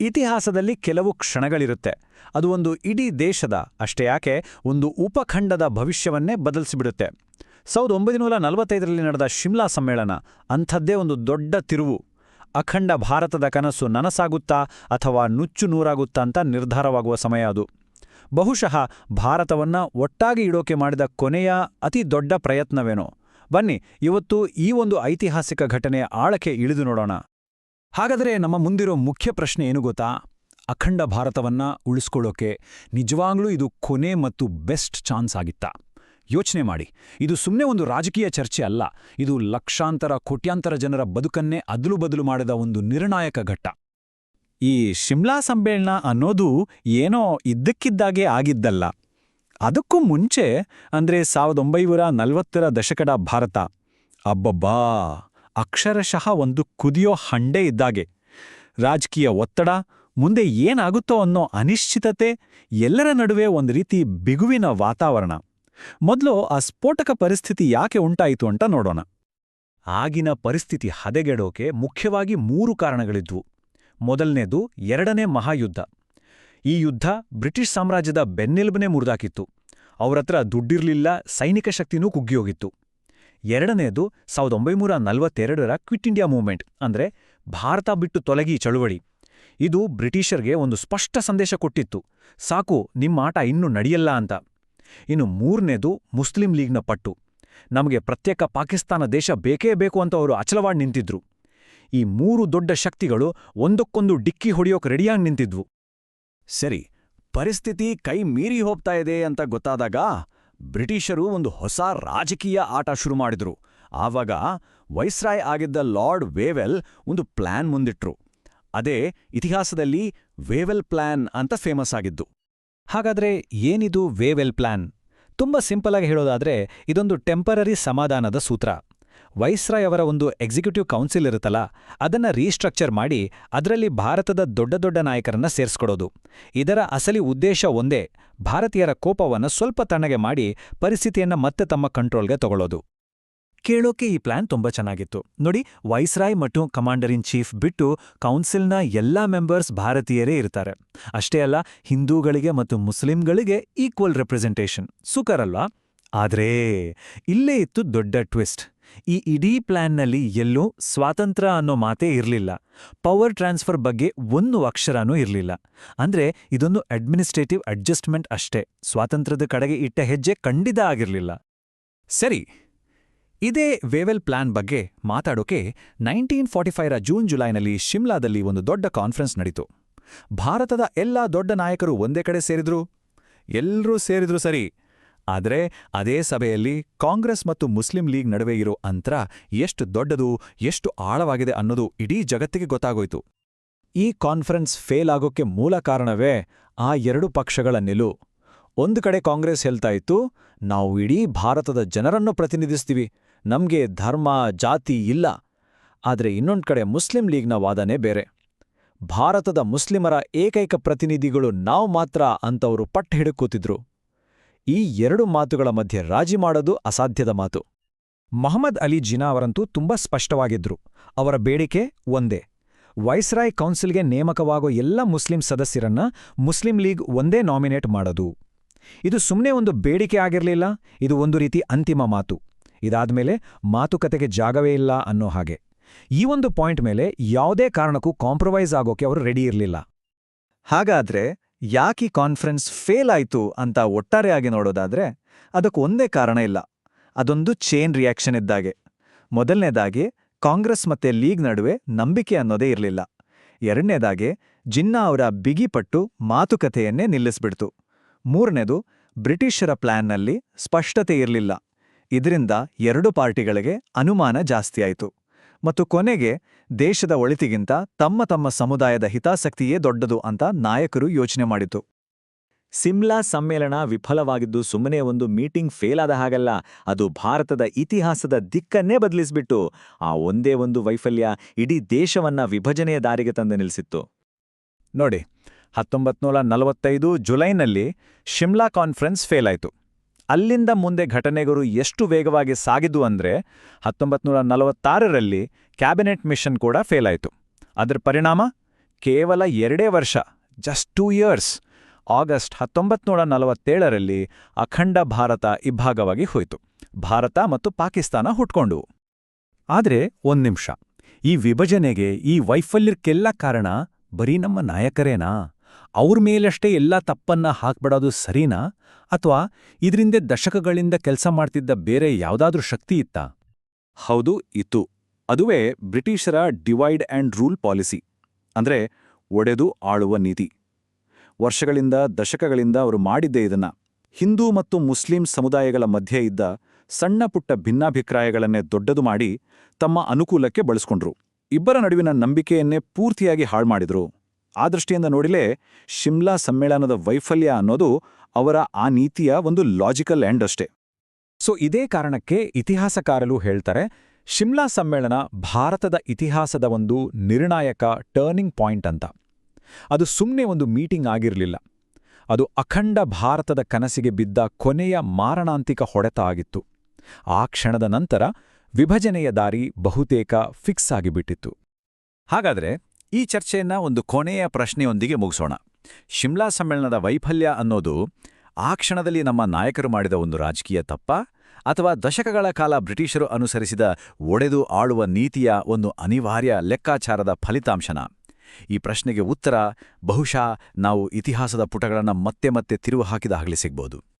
ಇತಿಹಾಸದಲ್ಲಿ ಕೆಲವು ಕ್ಷಣಗಳಿರುತ್ತೆ. ಅದು ಒಂದು ಇಡೀ ದೇಶದ ಅಷ್ಟೇ, ಯಾಕೆ? ಒಂದು ಉಪಖಂಡದ ಭವಿಷ್ಯವನ್ನೇ ಬದಲಿಸಿಬಿಡುತ್ತೆ. ಸಾವಿರದ ಒಂಬೈನೂರ ನಲವತ್ತೈದರಲ್ಲಿ ನಡೆದ ಶಿಮ್ಲಾ ಸಮ್ಮೇಳನ, ಅಂಥದ್ದೇ ಒಂದು ದೊಡ್ಡ ತಿರುವು. ಅಖಂಡ ಭಾರತದ ಕನಸು ನನಸಾಗುತ್ತಾ ಅಥವಾ ನುಚ್ಚು ನೂರಾಗುತ್ತಾ ಅಂತ ನಿರ್ಧಾರವಾಗುವ ಸಮಯ ಅದು. ಬಹುಶಃ ಭಾರತವನ್ನ ಒಟ್ಟಾಗಿ ಇಡೋಕೆ ಮಾಡಿದ ಕೊನೆಯ ಅತಿ ದೊಡ್ಡ ಪ್ರಯತ್ನವೇನೋ. ಬನ್ನಿ, ಇವತ್ತು ಈ ಒಂದು ಐತಿಹಾಸಿಕ ಘಟನೆಯ ಆಳಕ್ಕೆ ಇಳಿದು ನೋಡೋಣ. ಹಾಗಾದರೆ ನಮ್ಮ ಮುಂದಿರೋ ಮುಖ್ಯ ಪ್ರಶ್ನೆ ಏನು ಗೊತ್ತಾ? ಅಖಂಡ ಭಾರತವನ್ನ ಉಳಿಸ್ಕೊಳ್ಳೋಕೆ ನಿಜವಾಗ್ಲೂ ಇದು ಕೊನೆ ಮತ್ತು ಬೆಸ್ಟ್ ಚಾನ್ಸ್ ಆಗಿತ್ತಾ? ಯೋಚನೆ ಮಾಡಿ. ಇದು ಸುಮ್ಮನೆ ಒಂದು ರಾಜಕೀಯ ಚರ್ಚೆ ಅಲ್ಲ. ಇದು ಲಕ್ಷಾಂತರ, ಕೋಟ್ಯಾಂತರ ಜನರ ಬದುಕನ್ನೇ ಅದಲು ಬದಲು ಮಾಡಿದ ಒಂದು ನಿರ್ಣಾಯಕ ಘಟ್ಟ. ಈ ಶಿಮ್ಲಾ ಸಮ್ಮೇಳನ ಅನ್ನೋದು ಏನೋ ಇದ್ದಕ್ಕಿದ್ದಾಗೆ ಆಗಿದ್ದಲ್ಲ. ಅದಕ್ಕೂ ಮುಂಚೆ ಅಂದ್ರೆ ಸಾವಿರದ ಒಂಬೈನೂರ ನಲವತ್ತರ ದಶಕದ ಭಾರತ. ಅಬ್ಬಬ್ಬಾ! ಅಕ್ಷರಶಃ ಒಂದು ಕುದಿಯೋ ಹಂಡೆ ಇದ್ದಾಗೆ. ರಾಜಕೀಯ ಒತ್ತಡ, ಮುಂದೆ ಏನಾಗುತ್ತೋ ಅನ್ನೋ ಅನಿಶ್ಚಿತತೆ ಎಲ್ಲರ ನಡುವೆ ಒಂದು ರೀತಿ ಬಿಗುವಿನ ವಾತಾವರಣ. ಮೊದಲು ಆ ಸ್ಫೋಟಕ ಪರಿಸ್ಥಿತಿ ಯಾಕೆ ಉಂಟಾಯಿತು ಅಂತ ನೋಡೋಣ. ಆಗಿನ ಪರಿಸ್ಥಿತಿ ಹದೆಗೆಡೋಕೆ ಮುಖ್ಯವಾಗಿ ಮೂರು ಕಾರಣಗಳಿದ್ವು. ಮೊದಲನೇದು ಎರಡನೇ ಮಹಾಯುದ್ಧ. ಈ ಯುದ್ಧ ಬ್ರಿಟಿಷ್ ಸಾಮ್ರಾಜ್ಯದ ಬೆನ್ನೆಲುಬನೇ ಮುರಿದಾಕಿತ್ತು. ಅವರತ್ರ ದುಡ್ಡಿರ್ಲಿಲ್ಲ, ಸೈನಿಕ ಶಕ್ತಿನೂ ಕುಗ್ಗಿಯೋಗಿತ್ತು ಎರಡನೇದು ಸಾವಿರದ ಒಂಬೈನೂರ ನಲವತ್ತೆರಡರ ಕ್ವಿಟ್ ಇಂಡಿಯಾ ಮೂವ್ಮೆಂಟ್, ಅಂದ್ರೆ ಭಾರತ ಬಿಟ್ಟು ತೊಲಗಿ ಚಳುವಳಿ. ಇದು ಬ್ರಿಟಿಷರ್ಗೆ ಒಂದು ಸ್ಪಷ್ಟ ಸಂದೇಶ ಕೊಟ್ಟಿತ್ತು, ಸಾಕು ನಿಮ್ಮ ಆಟ ಇನ್ನೂ ನಡೆಯಲ್ಲ ಅಂತ. ಇನ್ನು ಮೂರನೇದು ಮುಸ್ಲಿಂ ಲೀಗ್ನ ಪಟ್ಟು. ನಮಗೆ ಪ್ರತ್ಯೇಕ ಪಾಕಿಸ್ತಾನ ದೇಶ ಬೇಕೇ ಬೇಕು ಅಂತ ಅವರು ಅಚಲವಾಡ್ ನಿಂತಿದ್ರು. ಈ ಮೂರು ದೊಡ್ಡ ಶಕ್ತಿಗಳು ಒಂದಕ್ಕೊಂದು ಡಿಕ್ಕಿ ಹೊಡೆಯೋಕೆ ರೆಡಿಯಾಗಿ ನಿಂತಿದ್ವು. ಸರಿ, ಪರಿಸ್ಥಿತಿ ಕೈ ಮೀರಿ ಹೋಗ್ತಾ ಇದೆ ಅಂತ ಗೊತ್ತಾದಾಗ ಬ್ರಿಟಿಷರು ಒಂದು ಹೊಸ ರಾಜಕೀಯ ಆಟ ಶುರು ಮಾಡಿದರು. ಆವಾಗ ವೈಸ್ರಾಯ್ ಆಗಿದ್ದ ಲಾರ್ಡ್ ವೇವೆಲ್ ಒಂದು ಪ್ಲಾನ್ ಮುಂದಿಟ್ರು. ಅದೇ ಇತಿಹಾಸದಲ್ಲಿ ವೇವೆಲ್ ಪ್ಲಾನ್ ಅಂತ ಫೇಮಸ್ ಆಗಿದ್ದು. ಹಾಗಾದ್ರೆ ಏನಿದು ವೇವೆಲ್ ಪ್ಲಾನ್? ತುಂಬ ಸಿಂಪಲ್ ಆಗಿ ಹೇಳೋದಾದ್ರೆ ಇದೊಂದು ಟೆಂಪರರಿ ಸಮಾಧಾನದ ಸೂತ್ರ. ವೈಸ್ರಾಯ್ ಅವರ ಒಂದು ಎಕ್ಸಿಕ್ಯೂಟಿವ್ ಕೌನ್ಸಿಲ್ ಇರುತ್ತಲ್ಲ, ಅದನ್ನ ರೀಸ್ಟ್ರಕ್ಚರ್ ಮಾಡಿ ಅದರಲ್ಲಿ ಭಾರತದ ದೊಡ್ಡ ದೊಡ್ಡ ನಾಯಕರನ್ನ ಸೇರಿಸ್ಕೊಡೋದು. ಇದರ ಅಸಲಿ ಉದ್ದೇಶ ಒಂದೇ, ಭಾರತೀಯರ ಕೋಪವನ್ನು ಸ್ವಲ್ಪ ತಣ್ಣಗೆ ಮಾಡಿ ಪರಿಸ್ಥಿತಿಯನ್ನು ಮತ್ತೆ ತಮ್ಮ ಕಂಟ್ರೋಲ್ಗೆ ತಗೊಳ್ಳೋದು. ಕೇಳೋಕೆ ಈ ಪ್ಲಾನ್ ತುಂಬಾ ಚೆನ್ನಾಗಿತ್ತು. ನೋಡಿ, ವೈಸ್ರಾಯ್ ಮತ್ತು ಕಮಾಂಡರ್ ಇನ್ ಚೀಫ್ ಬಿಟ್ಟು ಕೌನ್ಸಿಲ್ನ ಎಲ್ಲಾ ಮೆಂಬರ್ಸ್ ಭಾರತೀಯರೇ ಇರ್ತಾರೆ. ಅಷ್ಟೇ ಅಲ್ಲ, ಹಿಂದೂಗಳಿಗೆ ಮತ್ತು ಮುಸ್ಲಿಂಗಳಿಗೆ ಈಕ್ವಲ್ ರೆಪ್ರೆಸೆಂಟೇಷನ್. ಸುಕರಲ್ವಾ ಆದ್ರೆ, ಇಲ್ಲೇ ಇತ್ತು ದೊಡ್ಡ ಟ್ವಿಸ್ಟ್. ಈ ಇಡೀ ಪ್ಲಾನ್ನಲ್ಲಿ ಎಲ್ಲೂ ಸ್ವಾತಂತ್ರ್ಯ ಅನ್ನೋ ಮಾತೇ ಇರಲಿಲ್ಲ. ಪವರ್ ಟ್ರಾನ್ಸ್ಫರ್ ಬಗ್ಗೆ ಒಂದು ಅಕ್ಷರನೂ ಇರಲಿಲ್ಲ. ಅಂದ್ರೆ ಇದೊಂದು ಅಡ್ಮಿನಿಸ್ಟ್ರೇಟಿವ್ ಅಡ್ಜಸ್ಟ್ಮೆಂಟ್ ಅಷ್ಟೇ. ಸ್ವಾತಂತ್ರ್ಯದ ಕಡೆಗೆ ಇಟ್ಟ ಹೆಜ್ಜೆ ಖಂಡಿತ ಆಗಿರಲಿಲ್ಲ. ಸರಿ, ಇದೇ ವೇವೆಲ್ ಪ್ಲಾನ್ ಬಗ್ಗೆ ಮಾತಾಡೋಕೆ ನೈನ್ಟೀನ್ ಫಾರ್ಟಿಫೈರ ಜೂನ್ ಜುಲೈನಲ್ಲಿ ಶಿಮ್ಲಾದಲ್ಲಿ ಒಂದು ದೊಡ್ಡ ಕಾನ್ಫರೆನ್ಸ್ ನಡೀತು. ಭಾರತದ ಎಲ್ಲಾ ದೊಡ್ಡ ನಾಯಕರು ಒಂದೇ ಕಡೆ ಸೇರಿದ್ರು? ಎಲ್ಲರೂ ಸೇರಿದ್ರು ಸರಿ. ಆದರೆ ಅದೇ ಸಭೆಯಲ್ಲಿ ಕಾಂಗ್ರೆಸ್ ಮತ್ತು ಮುಸ್ಲಿಂ ಲೀಗ್ ನಡುವೆ ಇರೋ ಅಂತರ ಎಷ್ಟು ದೊಡ್ಡದು, ಎಷ್ಟು ಆಳವಾಗಿದೆ ಅನ್ನೋದು ಇಡೀ ಜಗತ್ತಿಗೆ ಗೊತ್ತಾಗೋಯ್ತು. ಈ ಕಾನ್ಫರೆನ್ಸ್ ಫೇಲ್ ಆಗೋಕ್ಕೆ ಮೂಲ ಕಾರಣವೇ ಆ ಎರಡು ಪಕ್ಷಗಳ ನಿಲು. ಒಂದು ಕಡೆ ಕಾಂಗ್ರೆಸ್ ಹೇಳ್ತಾ ಇತ್ತು, ನಾವು ಇಡೀ ಭಾರತದ ಜನರನ್ನು ಪ್ರತಿನಿಧಿಸ್ತೀವಿ, ನಮ್ಗೆ ಧರ್ಮ, ಜಾತಿ ಇಲ್ಲ. ಆದರೆ ಇನ್ನೊಂದು ಕಡೆ ಮುಸ್ಲಿಂ ಲೀಗ್ನ ವಾದನೆ ಬೇರೆ. ಭಾರತದ ಮುಸ್ಲಿಮರ ಏಕೈಕ ಪ್ರತಿನಿಧಿಗಳು ನಾವು ಮಾತ್ರ ಅಂತವರು ಪಟ್ಟು ಹಿಡುಕೂತಿದ್ರು ಈ ಎರಡು ಮಾತುಗಳ ಮಧ್ಯೆ ರಾಜಿ ಮಾಡೋದು ಅಸಾಧ್ಯದ ಮಾತು. ಮೊಹಮ್ಮದ್ ಅಲಿ ಜಿನಾ ಅವರಂತೂ ತುಂಬಾ ಸ್ಪಷ್ಟವಾಗಿದ್ರು. ಅವರ ಬೇಡಿಕೆ ಒಂದೇ. ವೈಸ್ರಾಯ್ ಕೌನ್ಸಿಲ್ಗೆ ನೇಮಕವಾಗೋ ಎಲ್ಲ ಮುಸ್ಲಿಂ ಸದಸ್ಯರನ್ನ ಮುಸ್ಲಿಂ ಲೀಗ್ ಒಂದೇ ನಾಮಿನೇಟ್ ಮಾಡೋದು. ಇದು ಸುಮ್ಮನೆ ಒಂದು ಬೇಡಿಕೆ ಆಗಿರಲಿಲ್ಲ, ಇದು ಒಂದು ರೀತಿ ಅಂತಿಮ ಮಾತು. ಇದಾದ್ಮೇಲೆ ಮಾತುಕತೆಗೆ ಜಾಗವೇ ಇಲ್ಲ ಅನ್ನೋ ಹಾಗೆ. ಈ ಒಂದು ಪಾಯಿಂಟ್ ಮೇಲೆ ಯಾವುದೇ ಕಾರಣಕ್ಕೂ ಕಾಂಪ್ರಮೈಸ್ ಆಗೋಕೆ ಅವರು ರೆಡಿ ಇರಲಿಲ್ಲ. ಹಾಗಾದ್ರೆ ಯಾಕಿ ಕಾನ್ಫರೆನ್ಸ್ ಫೇಲ್ ಆಯ್ತು ಅಂತ ಒಟ್ಟಾರೆಯಾಗಿ ನೋಡೋದಾದ್ರೆ ಅದಕ್ಕೆ ಒಂದೇ ಕಾರಣ ಇಲ್ಲ. ಅದೊಂದು ಚೇನ್ ರಿಯಾಕ್ಷನ್ ಇದ್ದಾಗೆ. ಮೊದಲನೇದಾಗಿ, ಕಾಂಗ್ರೆಸ್ ಮತ್ತೆ ಲೀಗ್ ನಡುವೆ ನಂಬಿಕೆ ಅನ್ನೋದೇ ಇರಲಿಲ್ಲ. ಎರಡನೇದಾಗೆ, ಜಿನ್ನಾ ಅವರ ಬಿಗಿಪಟ್ಟು ಮಾತುಕತೆಯನ್ನೇ ನಿಲ್ಲಿಸ್ಬಿಡ್ತು. ಮೂರನೇದು, ಬ್ರಿಟಿಷರ ಪ್ಲಾನ್ನಲ್ಲಿ ಸ್ಪಷ್ಟತೆ ಇರಲಿಲ್ಲ. ಇದರಿಂದ ಎರಡು ಪಾರ್ಟಿಗಳಿಗೆ ಅನುಮಾನ ಜಾಸ್ತಿಯಾಯಿತು ಮತ್ತು ಕೊನೆಗೆ ದೇಶದ ಒಳಿತಿಗಿಂತ ತಮ್ಮ ತಮ್ಮ ಸಮುದಾಯದ ಹಿತಾಸಕ್ತಿಯೇ ದೊಡ್ಡದು ಅಂತ ನಾಯಕರು ಯೋಚನೆ ಮಾಡಿತು. ಸಿಮ್ಲಾ ಸಮ್ಮೇಳನ ವಿಫಲವಾಗಿದ್ದು ಸುಮ್ಮನೆ ಒಂದು ಮೀಟಿಂಗ್ ಫೇಲ್ ಆದ ಹಾಗಲ್ಲ, ಅದು ಭಾರತದ ಇತಿಹಾಸದ ದಿಕ್ಕನ್ನೇ ಬದಲಿಸ್ಬಿಟ್ಟು, ಆ ಒಂದೇ ಒಂದು ವೈಫಲ್ಯ ಇಡೀ ದೇಶವನ್ನ ವಿಭಜನೆಯ ದಾರಿಗೆ ತಂದು ನಿಲ್ಲಿಸಿತ್ತು ನೋಡಿ, ಹತ್ತೊಂಬತ್ನೂರ ನಲವತ್ತೈದು ಜುಲೈನಲ್ಲಿ ಶಿಮ್ಲಾ ಕಾನ್ಫರೆನ್ಸ್ ಫೇಲ್ ಆಯಿತು. ಅಲ್ಲಿಂದ ಮುಂದೆ ಘಟನೆಗಳು ಎಷ್ಟು ವೇಗವಾಗಿ ಸಾಗಿದ್ವು ಅಂದ್ರೆ ಹತ್ತೊಂಬತ್ನೂರ ನಲವತ್ತಾರರಲ್ಲಿ ಕ್ಯಾಬಿನೆಟ್ ಮಿಷನ್ ಕೂಡ ಫೇಲ್ ಆಯಿತು. ಅದರ ಪರಿಣಾಮ ಕೇವಲ ಎರಡೇ ವರ್ಷ ಜಸ್ಟ್ ಟೂ ಇಯರ್ಸ್ ಆಗಸ್ಟ್ ಹತ್ತೊಂಬತ್ನೂರ ನಲವತ್ತೇಳರಲ್ಲಿ ಅಖಂಡ ಭಾರತ ಇಬ್ಬಾಗವಾಗಿ ಹೋಯಿತು. ಭಾರತ ಮತ್ತು ಪಾಕಿಸ್ತಾನ ಹುಟ್ಕೊಂಡವು ಆದರೆ ಒಂದು ನಿಮಿಷ, ಈ ವಿಭಜನೆಗೆ ಈ ವೈಫಲ್ಯಕ್ಕೆಲ್ಲ ಕಾರಣ ಬರೀ ನಮ್ಮ ನಾಯಕರೇನಾ? ಅವ್ರ ಮೇಲಷ್ಟೇ ಎಲ್ಲ ತಪ್ಪನ್ನ ಹಾಕ್ಬಿಡೋದು ಸರಿನಾ? ಅಥವಾ ಇದರಿಂದ ದಶಕಗಳಿಂದ ಕೆಲಸ ಮಾಡ್ತಿದ್ದ ಬೇರೆ ಯಾವುದಾದ್ರೂ ಶಕ್ತಿ ಇತ್ತ? ಹೌದು, ಇತ್ತು. ಅದುವೇ ಬ್ರಿಟಿಷರ ಡಿವೈಡ್ ಆ್ಯಂಡ್ ರೂಲ್ ಪಾಲಿಸಿ, ಅಂದ್ರೆ ಒಡೆದು ಆಳುವ ನೀತಿ. ವರ್ಷಗಳಿಂದ ದಶಕಗಳಿಂದ ಅವರು ಮಾಡಿದ್ದೇ ಇದನ್ನ. ಹಿಂದೂ ಮತ್ತು ಮುಸ್ಲಿಂ ಸಮುದಾಯಗಳ ಮಧ್ಯೆ ಇದ್ದ ಸಣ್ಣ ಪುಟ್ಟ ಭಿನ್ನಾಭಿಪ್ರಾಯಗಳನ್ನೇ ದೊಡ್ಡದು ಮಾಡಿ ತಮ್ಮ ಅನುಕೂಲಕ್ಕೆ ಬಳಸ್ಕೊಂಡ್ರು. ಇಬ್ಬರ ನಡುವಿನ ನಂಬಿಕೆಯನ್ನೇ ಪೂರ್ತಿಯಾಗಿ ಹಾಳ್ಮಾಡಿದ್ರು. ಆ ದೃಷ್ಟಿಯಿಂದ ನೋಡಿಲೇ ಶಿಮ್ಲಾ ಸಮ್ಮೇಳನದ ವೈಫಲ್ಯ ಅನ್ನೋದು ಅವರ ಆ ನೀತಿಯ ಒಂದು ಲಾಜಿಕಲ್ ಎಂಡ್ ಅಷ್ಟೇ. ಸೊ ಇದೇ ಕಾರಣಕ್ಕೆ ಇತಿಹಾಸಕಾರರು ಹೇಳ್ತಾರೆ, ಶಿಮ್ಲಾ ಸಮ್ಮೇಳನ ಭಾರತದ ಇತಿಹಾಸದ ಒಂದು ನಿರ್ಣಾಯಕ ಟರ್ನಿಂಗ್ ಪಾಯಿಂಟ್ ಅಂತ. ಅದು ಸುಮ್ಮನೆ ಒಂದು ಮೀಟಿಂಗ್ ಆಗಿರಲಿಲ್ಲ. ಅದು ಅಖಂಡ ಭಾರತದ ಕನಸಿಗೆ ಬಿದ್ದ ಕೊನೆಯ ಮಾರಣಾಂತಿಕ ಹೊಡೆತ ಆಗಿತ್ತು. ಆ ಕ್ಷಣದ ನಂತರ ವಿಭಜನೆಯ ದಾರಿ ಬಹುತೇಕ ಫಿಕ್ಸ್ ಆಗಿಬಿಟ್ಟಿತ್ತು. ಹಾಗಾದ್ರೆ ಈ ಚರ್ಚೆಯನ್ನ ಒಂದು ಕೊನೆಯ ಪ್ರಶ್ನೆಯೊಂದಿಗೆ ಮುಗಿಸೋಣ. ಶಿಮ್ಲಾ ಸಮ್ಮೇಳನದ ವೈಫಲ್ಯ ಅನ್ನೋದು ಆ ಕ್ಷಣದಲ್ಲಿ ನಮ್ಮ ನಾಯಕರು ಮಾಡಿದ ಒಂದು ರಾಜಕೀಯ ತಪ್ಪ ಅಥವಾ ದಶಕಗಳ ಕಾಲ ಬ್ರಿಟಿಷರು ಅನುಸರಿಸಿದ ಒಡೆದು ಆಳುವ ನೀತಿಯ ಒಂದು ಅನಿವಾರ್ಯ ಲೆಕ್ಕಾಚಾರದ ಫಲಿತಾಂಶನ? ಈ ಪ್ರಶ್ನೆಗೆ ಉತ್ತರ ಬಹುಶಃ ನಾವು ಇತಿಹಾಸದ ಪುಟಗಳನ್ನು ಮತ್ತೆ ಮತ್ತೆ ತಿರುವು ಹಾಕಿದ ಹಾಗಲೇ ಸಿಗ್ಬೋದು.